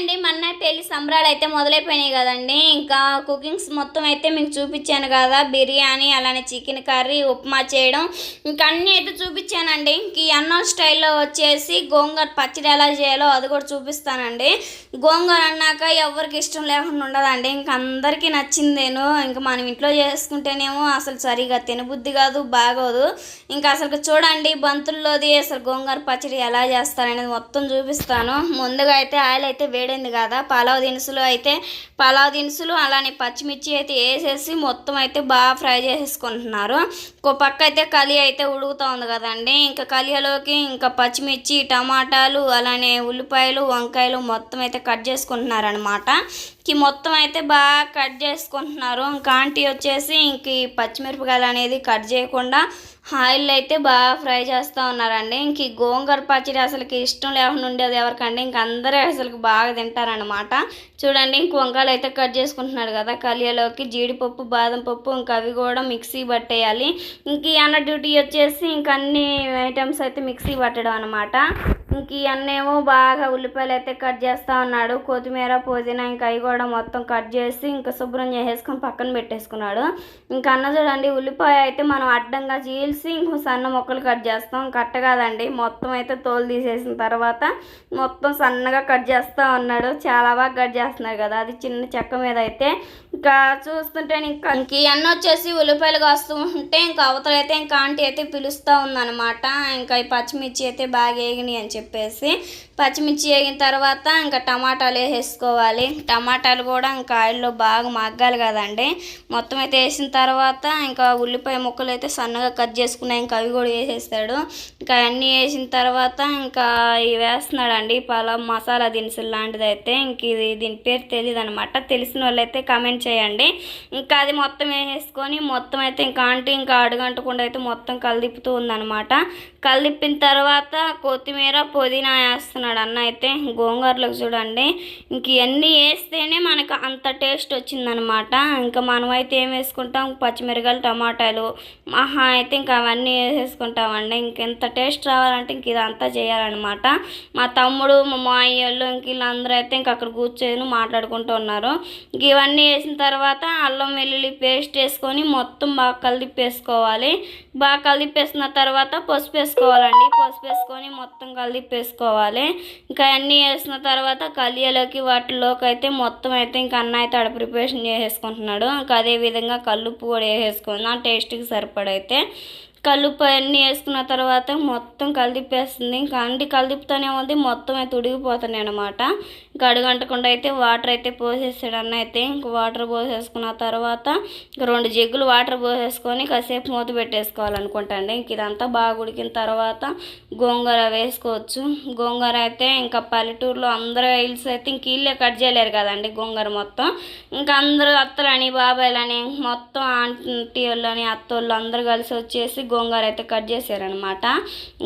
అండి మొన్న పెళ్ళి సంబరాలు అయితే మొదలైపోయినాయి కదండి. ఇంకా కుకింగ్స్ మొత్తం అయితే మీకు చూపించాను కదా బిర్యానీ అలానే చికెన్ కర్రీ ఉప్మా చేయడం. ఇంకా అన్నీ అయితే చూపించానండి. ఇంక ఈ అన్నం స్టైల్లో వచ్చేసి గోంగూర పచ్చడి ఎలా చేయాలో అది కూడా చూపిస్తానండి. గోంగూర అన్నాక ఎవరికి ఇష్టం లేకుండా ఉండదండి. ఇంక అందరికీ నచ్చిందేను. ఇంకా మనం ఇంట్లో చేసుకుంటేనేమో అసలు సరిగా తినబుద్ధి కాదు బాగోదు. ఇంకా అసలు చూడండి బంతుల్లోది అసలు గోంగూర పచ్చడి ఎలా చేస్తారనేది మొత్తం చూపిస్తాను. ముందుగా అయితే ఆయిల్ అయితే వేడి వేడింది కదా. పలావ్ దినుసులు అయితే పలావ్ దినుసులు అలానే పచ్చిమిర్చి అయితే వేసేసి మొత్తం అయితే బాగా ఫ్రై చేసేసుకుంటున్నారు. ఒక పక్క అయితే కలి అయితే ఉడుగుతూ ఉంది కదండి. ఇంకా కలియలోకి ఇంకా పచ్చిమిర్చి టమాటాలు అలానే ఉల్లిపాయలు వంకాయలు మొత్తం అయితే కట్ చేసుకుంటున్నారనమాట ఈ మొత్తం అయితే బాగా కట్ చేసుకుంటున్నారు. ఇంకా ఆంటీ వచ్చేసి ఇంక ఈ పచ్చిమిరపకాయలు అనేది కట్ చేయకుండా ఆయిల్ అయితే బాగా ఫ్రై చేస్తూ ఉన్నారండి. ఇంక ఈ గోంగూర పచ్చడి అసలుకి ఇష్టం లేకుండా ఉండేది ఎవరికండి. ఇంక అందరూ అసలు బాగా తింటారనమాట చూడండి ఇంక వంకాయలు అయితే కట్ చేసుకుంటున్నాడు కదా. కలియలోకి జీడిపప్పు బాదం పప్పు ఇంకా అవి కూడా మిక్సీ పట్టేయాలి. ఇంక ఈ అన్న డ్యూటీ వచ్చేసి ఇంక అన్ని ఐటమ్స్ అయితే మిక్సీ పట్టడం అనమాట ఇంక ఇవన్నేమో బాగా ఉల్లిపాయలు అయితే కట్ చేస్తూ ఉన్నాడు. కొత్తిమీర పుదీనా ఇంకా అవి కూడా మొత్తం కట్ చేసి ఇంకా శుభ్రం చేసేసుకొని పక్కన పెట్టేసుకున్నాడు. ఇంకా అన్న చూడండి ఉల్లిపాయ అయితే మనం అడ్డంగా చీల్సి ఇంకో సన్న ముక్కలు కట్ చేస్తాం. కట్ట కాదండి. మొత్తం అయితే తోలు తీసేసిన తర్వాత మొత్తం సన్నగా కట్ చేస్తూ ఉన్నాడు. చాలా బాగా కట్ చేస్తున్నారు కదా. అది చిన్న చెక్క మీద అయితే ఇంకా చూస్తుంటే ఇంకా ఇంక అన్న వచ్చేసి ఉల్లిపాయలు కాస్తూ ఉంటే ఇంకా అవతలైతే ఇంకా ఆంటీ అయితే పిలుస్తూ ఉందన్నమాట. ఇంకా ఈ పచ్చిమిర్చి అయితే బాగా వేగినాయి అని చెప్పేసి పచ్చిమిర్చి వేగిన తర్వాత ఇంకా టమాటాలు వేసేసుకోవాలి. టమాటాలు కూడా ఇంకా ఆయిల్లో బాగా మగ్గాలి కదండి. మొత్తం అయితే వేసిన తర్వాత ఇంకా ఉల్లిపాయ ముక్కలు అయితే సన్నగా కట్ చేసుకున్నాయి ఇంకా అవి కూడా వేసేస్తాడు. ఇంకా అన్నీ వేసిన తర్వాత ఇంకా ఇవి వేస్తున్నాడండి పలావ్ మసాలా దినుసులు లాంటిది అయితే. ఇంక ఇది దీని పేరు తెలియదు అనమాట తెలిసిన వాళ్ళైతే కమెంట్ కామెంట్ చేయండి. ఇంకా అది మొత్తం వేసేసుకొని మొత్తం అయితే ఇంకా ఆంటీ ఇంకా అడుగంటకుండా అయితే మొత్తం కలదిప్పుతూ ఉందన్నమాట కలిపిన తర్వాత కొత్తిమీర పుదీనా వేస్తున్నాడు అన్న అయితే గోంగూరలోకి చూడండి. ఇంక ఇవన్నీ వేస్తేనే మనకు అంత టేస్ట్ వచ్చిందనమాట. ఇంకా మనం అయితే ఏం వేసుకుంటాం? పచ్చిమిరకాయలు టమాటాలు మహా అయితే ఇంకా అవన్నీ వేసేసుకుంటామండి. ఇంకెంత టేస్ట్ రావాలంటే ఇంక ఇదంతా చేయాలన్నమాట. మా తమ్ముడు మా మామయ్య వాళ్ళు ఇంక వీళ్ళందరూ అయితే ఇంక అక్కడ కూర్చొని మాట్లాడుకుంటూ ఉన్నారు. ఇంక ఇవన్నీ వేసిన తర్వాత అల్లం వెల్లుల్లి పేస్ట్ వేసుకొని మొత్తం బాగా కలిపేసుకోవాలి. బాగా కలిపేసిన తర్వాత పసుపు వేసుకోవాలండి. పసుపు వేసుకొని మొత్తం కలిపేసుకోవాలి ఇంకా అన్నీ వేసిన తర్వాత కలియలోకి వాటిలోకి అయితే మొత్తం అయితే ఇంకా అన్న అయితే ఆడ ప్రిపరేషన్ చేసేసుకుంటున్నాడు. ఇంకా అదే విధంగా కల్లుప్పు కూడా వేసేసుకుందాం టేస్ట్కి సరిపడైతే కలుపు అన్నీ వేసుకున్న తర్వాత మొత్తం కలిపేస్తుంది ఇంకా అండి కలిపుతూనే ఉంది. మొత్తం అయితే ఉడిగిపోతున్నాయి అనమాట ఇంకా అడుగంటకుండా అయితే వాటర్ అయితే పోసేసాడు అన్న అయితే. ఇంక వాటర్ పోసేసుకున్న తర్వాత ఇంక రెండు జగ్గులు వాటర్ పోసేసుకొని కాసేపు మూత పెట్టేసుకోవాలనుకుంటాండి. ఇంక ఇదంతా బాగా ఉడికిన తర్వాత గోంగూర వేసుకోవచ్చు. గోంగూర అయితే ఇంకా పల్లెటూరులో అందరూ ఇల్స్ అయితే ఇంక ఇల్లే కట్ చేయలేరు కదండి గోంగూర మొత్తం. ఇంకా అందరూ అత్తలని బాబాయ్లని మొత్తం ఆంటీ వాళ్ళని అత్తోళ్ళు అందరూ కలిసి వచ్చేసి గోంగూర అయితే కట్ చేశారనమాట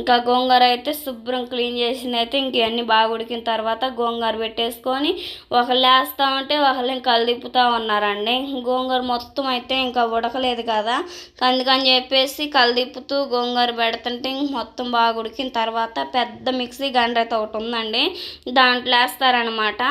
ఇంకా గోంగూర అయితే శుభ్రం క్లీన్ చేసింది అయితే ఇంక బాగా ఉడికిన తర్వాత గోంగూర పెట్టేసుకొని ఒకళ్ళు వేస్తూ ఉంటే ఒకళ్ళు ఇంకా కలిదిప్పుతూ ఉన్నారండి. గోంగూర మొత్తం అయితే ఇంకా ఉడకలేదు కదా. అందుకని చెప్పేసి కలిదిప్పుతూ గోంగూర పెడుతుంటే ఇంక మొత్తం బాగా ఉడికిన తర్వాత పెద్ద మిక్సీ గండ్ర అయితే ఒకటి ఉందండి. దాంట్లో వేస్తారనమాట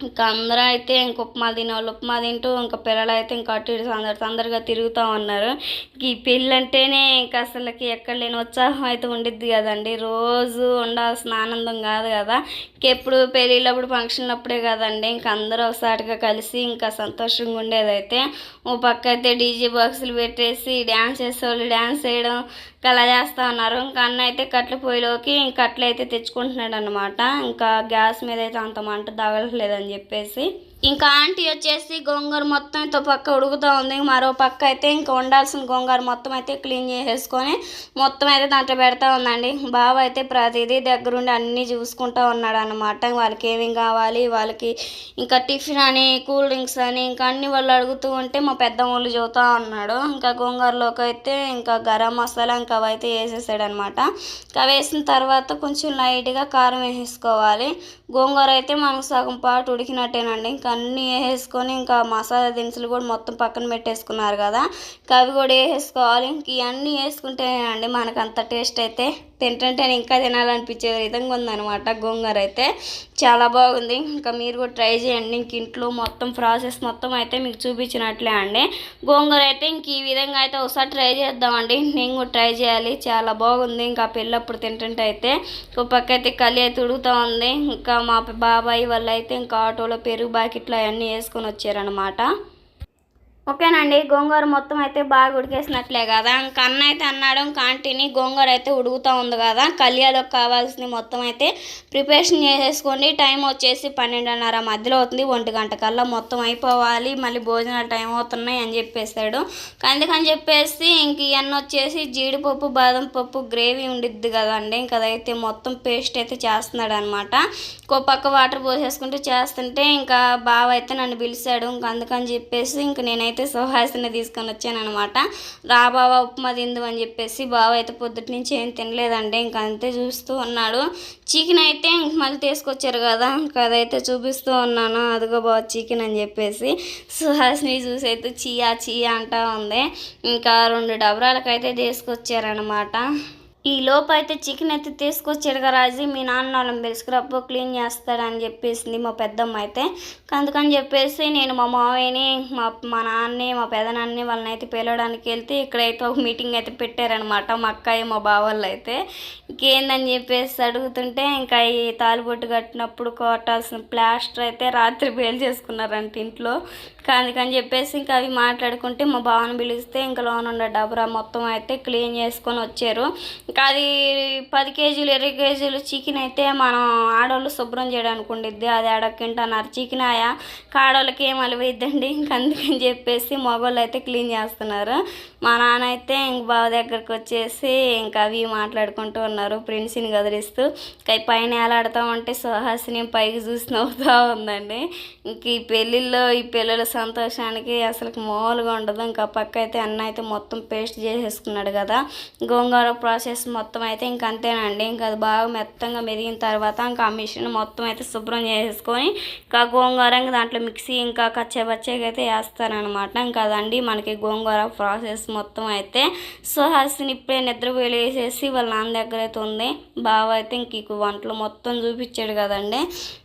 ఇంకా అందరూ అయితే ఇంక ఉప్మా తినేవాళ్ళు ఉప్మా తింటూ ఇంకా పిల్లలు అయితే ఇంకా అటు ఇటు సందడి సందడిగా తిరుగుతూ ఉన్నారు. ఇంక ఈ పెళ్ళి అంటేనే ఇంకా అసలుకి ఎక్కడ లేని ఉత్సాహం అయితే ఉండిద్ది కదండి. రోజు ఉండాల్సిన ఆనందం కాదు కదా. ఇంకెప్పుడు పెళ్ళిళ్ళప్పుడు ఫంక్షన్లప్పుడే కదండి. ఇంక అందరూ ఒకసారిగా కలిసి ఇంకా సంతోషంగా ఉండేదైతే ఓ పక్క అయితే డీజే బాక్సులు పెట్టేసి డ్యాన్స్ చేసేవాళ్ళు డ్యాన్స్ చేయడం అలా చేస్తూ ఉన్నారు ఇంకా అన్న అయితే కట్ల పొయ్యిలోకి కట్లు అయితే తెచ్చుకుంటున్నాడు అనమాట ఇంకా గ్యాస్ మీద అయితే అంత మంట తగలట్లేదని చెప్పేసి ఇంకా ఆంటీ వచ్చేసి గోంగూర మొత్తం అయితే పక్క ఉడుకుతూ ఉంది. మరో పక్క అయితే ఇంకా ఉండాల్సిన గోంగూర మొత్తం అయితే క్లీన్ చేసేసుకొని మొత్తం అయితే దాంట్లో పెడతా ఉందండి. బావ అయితే ప్రతిదీ దగ్గరుండి అన్నీ చూసుకుంటూ ఉన్నాడు అనమాట వాళ్ళకి ఏమేమి కావాలి వాళ్ళకి ఇంకా టిఫిన్ అని కూల్ డ్రింక్స్ అని ఇంకా అన్ని వాళ్ళు అడుగుతూ ఉంటే మా పెద్ద వాళ్ళు చదువుతూ ఉన్నాడు. ఇంకా గోంగూరలోకి అయితే ఇంకా గరం మసాలా ఇంకా అవి అయితే వేసేసాడు అనమాట ఇంకా వేసిన తర్వాత కొంచెం లైట్గా కారం వేసేసుకోవాలి. గోంగూర అయితే మనకు సగం పాటు ఉడికినట్టేనండి. ఇంకా అన్నీ వేసేసుకొని ఇంకా మసాలా దినుసులు కూడా మొత్తం పక్కన పెట్టేసుకున్నారు కదా. ఇంకా అవి కూడా వేసేసుకోవాలి. ఇంక ఇవన్నీ వేసుకుంటేనండి మనకు అంత టేస్ట్ అయితే. తింటుంటే ఇంకా తినాలనిపించే విధంగా ఉందన్నమాట. గోంగూర అయితే చాలా బాగుంది. ఇంకా మీరు కూడా ట్రై చేయండి. ఇంక ఇంట్లో మొత్తం ప్రాసెస్ మొత్తం అయితే మీకు చూపించినట్లే అండి. గోంగూర అయితే ఇంక ఈ విధంగా అయితే ఒకసారి ట్రై చేద్దామండి. నేను కూడా ట్రై చేయాలి. చాలా బాగుంది. ఇంకా పెళ్ళప్పుడు తింటుంటే అయితే ఒక పక్క అయితే కలి అయితే ఉడుగుతూ ఉంది. ఇంకా మా బాబాయ్ వాళ్ళు అయితే ఇంకా ఆటోలో పెరుగు బాకెట్లు అవన్నీ వేసుకొని వచ్చారనమాట ఓకేనండి గోంగూర మొత్తం అయితే బాగా ఉడికేసినట్లే కదా. ఇంకా అన్న అయితే అన్నాడు కాంటిని గోంగూర అయితే ఉడుకుతూ ఉంది కదా. కళ్యాణకు కావాల్సింది మొత్తం అయితే ప్రిపరేషన్ చేసేసుకోండి. టైం వచ్చేసి పన్నెండున్నర మధ్యలో అవుతుంది. ఒంటి గంట కల్లా మొత్తం అయిపోవాలి. మళ్ళీ భోజనాలు టైం అవుతున్నాయి అని చెప్పేశాడు. అందుకని చెప్పేసి ఇంక ఇవన్నీ వచ్చేసి జీడిపప్పు బాదం పప్పు గ్రేవీ ఉండిద్ది కదండి. ఇంకా అదైతే మొత్తం పేస్ట్ అయితే చేస్తున్నాడు అనమాట ఇంకో పక్క వాటర్ పోసేసుకుంటూ చేస్తుంటే ఇంకా బావ అయితే నన్ను పిలిచాడు. ఇంక అందుకని చెప్పేసి ఇంక నేనైతే సుహాసిని తీసుకొని వచ్చాను అనమాట రా బావ ఉప్మా తిందు అని చెప్పేసి బావ అయితే పొద్దుటి నుంచి ఏం తినలేదండి ఇంక అంతే చూస్తూ ఉన్నాడు. చికెన్ అయితే మళ్ళీ తీసుకొచ్చారు కదా ఇంకా అదైతే చూపిస్తూ ఉన్నాను. అదిగో బావ చికెన్ అని చెప్పేసి సుహాసిని చూసి అయితే చియా చియా అంటా ఉంది. ఇంకా రెండు డబరాలకైతే తీసుకొచ్చారనమాట ఈ లోపు అయితే చికెన్ అయితే తీసుకొచ్చాడు కదా రాజీ. మీ నాన్న వాళ్ళని పిలుచుకురప్పు క్లీన్ చేస్తాడని చెప్పేసింది మా పెద్దమ్మ అయితే. అందుకని చెప్పేసి నేను మా మావయ్యని మా మా నాన్నని మా పెదనాన్ని వాళ్ళని అయితే పిలవడానికి వెళ్తే ఇక్కడైతే ఒక మీటింగ్ అయితే పెట్టారనమాట మా అక్కయ్య మా బావాళ్ళు అయితే. ఇంకేందని చెప్పేసి అడుగుతుంటే ఇంకా ఈ తాలిబొట్టు కట్టినప్పుడు కొట్టాల్సిన ప్లాస్టర్ అయితే రాత్రి బేలు చేసుకున్నారంట ఇంట్లో. అందుకని చెప్పేసి ఇంకా అవి మాట్లాడుకుంటే మా బావని పిలిస్తే ఇంకా లోన ఉన్న డబరా మొత్తం అయితే క్లీన్ చేసుకొని వచ్చారు. ఇంకా అది పది కేజీలు ఇరవై కేజీలు చికెన్ అయితే మనం ఆడవాళ్ళు శుభ్రం చేయడానికి ఉండిద్ది. అది ఆడక్కింటున్నారు చికెన్ ఆయా కాడోళ్ళకి ఏం అలవైద్దండి? ఇంక అందుకని చెప్పేసి మగవాళ్ళు అయితే క్లీన్ చేస్తున్నారు. మా నాన్న అయితే ఇంక బావ దగ్గరకు వచ్చేసి ఇంకా అవి మాట్లాడుకుంటూ ఉన్నారు. ప్రిన్స్ని కదిలిస్తూ ఇంకా పైన ఎలాడుతూ ఉంటే సుహాసిని పైకి చూసి నవ్వుతూ ఉందండి. ఇంక ఈ పెళ్ళిళ్ళలో ఈ పిల్లల సంతోషానికి అసలు మామూలుగా ఉండదు. ఇంకా పక్క అయితే అన్న అయితే మొత్తం పేస్ట్ చేసేసుకున్నాడు కదా. గోంగూర ప్రాసెస్ మొత్తం అయితే ఇంక అంతేనండి. ఇంకా అది బాగా మెత్తంగా మెదిగిన తర్వాత ఇంకా ఆ మిషన్ మొత్తం అయితే శుభ్రం చేసుకొని ఇంకా గోంగూర ఇంకా దాంట్లో మిక్సీ ఇంకా కచ్చేబచ్చేగా అయితే వేస్తారనమాట. ఇంకా అదండి మనకి గోంగూర ప్రాసెస్ మొత్తం అయితే. సో హాసిని ఇప్పుడే నిద్రపోయి వేసేసి వాళ్ళ నాన్న దగ్గర అయితే ఉంది. బావ అయితే ఇంక వంటలు మొత్తం చూపించాడు కదండి.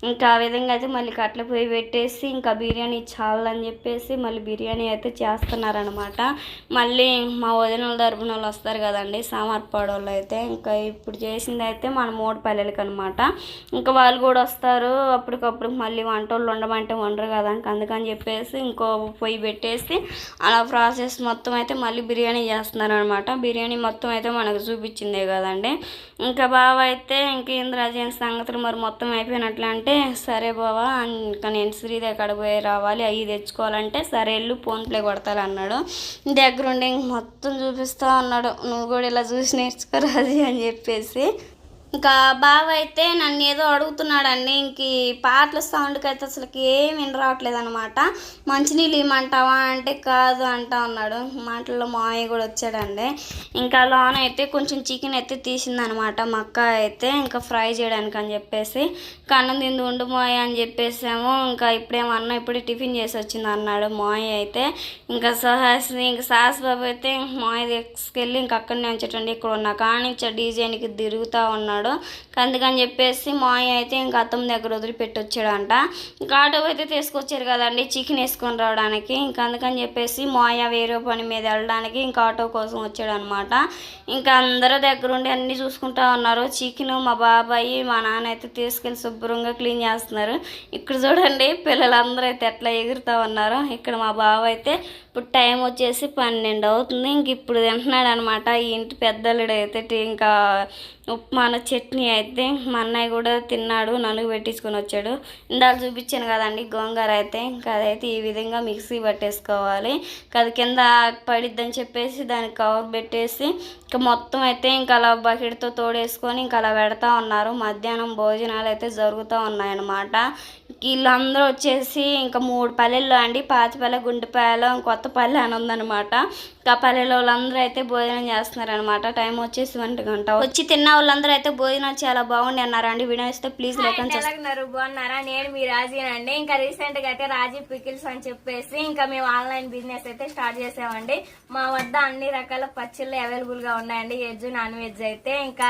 ఇంకా ఆ విధంగా అయితే మళ్ళీ కట్ల పొయ్యి పెట్టేసి ఇంకా బిర్యానీ చాలని చెప్పేసి మళ్ళీ బిర్యానీ అయితే చేస్తున్నారనమాట. మళ్ళీ మా వదినల తరపున వాళ్ళు వస్తారు కదండి సామర్పాడు వాళ్ళు అయితే ఇంకా ఇప్పుడు చేసింది అయితే మన మూడు పల్లెలకి అనమాట ఇంకా వాళ్ళు కూడా వస్తారు. అప్పటికప్పుడు మళ్ళీ వంట వాళ్ళు ఉండమంటే వండరు కదా ఇంక అందుకని చెప్పేసి ఇంకో పొయ్యి పెట్టేసి అలా ప్రాసెస్ మొత్తం అయితే మళ్ళీ బిర్యానీ చేస్తున్నారు అనమాట బిర్యానీ మొత్తం అయితే మనకు చూపించిందే కదండి. ఇంకా బావ అయితే ఇంకేం రాజేం సంగతులు మరి మొత్తం అయిపోయినట్లు అంటే సరే బావా ఇంకా నేను శ్రీదేవి కాడ పోయి రావాలి అవి తెచ్చుకోవాలంటే సరే వెళ్ళు ఫోన్ ప్లే కొడతాను అన్నాడు దగ్గరుండి ఇంక మొత్తం చూపిస్తా ఉన్నాడు. నువ్వు కూడా ఇలా చూసి రాజీ అని చెప్పేసి ఇంకా బావ అయితే నన్ను ఏదో అడుగుతున్నాడండి ఇంక ఈ పాటల సౌండ్కి అయితే అసలుకి ఏం వినరావట్లేదు అనమాట మంచినీళ్ళు ఇమ్మంటావా అంటే కాదు అంటా ఉన్నాడు. మాటల్లో మావయ్య కూడా వచ్చాడండి. ఇంకా లోన అయితే కొంచెం చికెన్ అయితే తీసిందనమాట మా అక్క అయితే ఇంకా ఫ్రై చేయడానికి అని చెప్పేసి కన్నం తిందు ఉండు మాయ అని చెప్పేసాము ఇంకా ఇప్పుడేమన్నా ఇప్పుడే టిఫిన్ చేసి వచ్చింది అన్నాడు మాయ అయితే. ఇంకా సహాసిని ఇంకా సాస్ బాబు అయితే మాయ తీసుకెళ్ళి ఇంకా అక్కడనే ఉంచటండి ఇక్కడ ఉన్న కానిచ్చ డీజైన్కి తిరుగుతూ ఉన్నాడు. అందుకని చెప్పేసి మాయ అయితే ఇంకా అత్తమ్మ దగ్గర వదిలిపెట్టి వచ్చాడంట ఇంకా ఆటో అయితే తీసుకొచ్చారు కదండి చికెన్ వేసుకొని రావడానికి. ఇంకా అందుకని చెప్పేసి మాయ వేరే పని మీద వెళ్ళడానికి ఇంకా ఆటో కోసం వచ్చాడు అనమాట ఇంకా అందరూ దగ్గరుండి అన్నీ చూసుకుంటా ఉన్నారు. చికెన్ మా బాబాయి మా నాన్న అయితే తీసుకెళ్ళి శుభ్రంగా క్లీన్ చేస్తున్నారు. ఇక్కడ చూడండి పిల్లలందరూ అయితే ఎట్లా ఎగురుతూ ఉన్నారు. ఇక్కడ మా బావ అయితే ఇప్పుడు టైం వచ్చేసి పన్నెండు అవుతుంది. ఇంక ఇప్పుడు తింటున్నాడు అనమాట ఈ ఇంటి పెద్దలుడు అయితే ఇంకా ఉప్మాన చట్నీ అయితే మా అన్నయ్య కూడా తిన్నాడు నలుగు పెట్టించుకొని వచ్చాడు. ఇందాక చూపించాను కదండి గోంగూర అయితే. ఇంకా అదైతే ఈ విధంగా మిక్సీ పట్టేసుకోవాలి. అది కింద పడిద్దని చెప్పేసి దానికి కవర్ పెట్టేసి ఇంకా మొత్తం అయితే ఇంకా అలా బకెట్తో తోడేసుకొని ఇంకా అలా పెడతా ఉన్నారు. మధ్యాహ్నం భోజనాలు అయితే జరుగుతూ ఉన్నాయన్నమాట. వీళ్ళందరూ వచ్చేసి ఇంకా మూడు పల్లెల్లో అండి. పాతిపల్లె గుండెపాలెం కొత్తపల్లె అని ఉందన్నమాట. ఇంకా పల్లెలో వాళ్ళందరూ అయితే భోజనం చేస్తున్నారనమాట టైం వచ్చేసి ఒంటి గంట. వచ్చి తిన్న వాళ్ళందరూ అయితే భోజనం చాలా బాగుంది అన్నారండి వీడియో ఇస్తే ప్లీజ్ అండ్ బాగున్నారా? నేను మీ రాజీనండి ఇంకా రీసెంట్గా అయితే రాజీ పికిల్స్ అని చెప్పేసి ఇంకా మేము ఆన్లైన్ బిజినెస్ అయితే స్టార్ట్ చేసామండి. మా వద్ద అన్ని రకాల పచ్చళ్ళు అవైలబుల్గా ఉన్నాయండి. వెజ్ నాన్ వెజ్ అయితే ఇంకా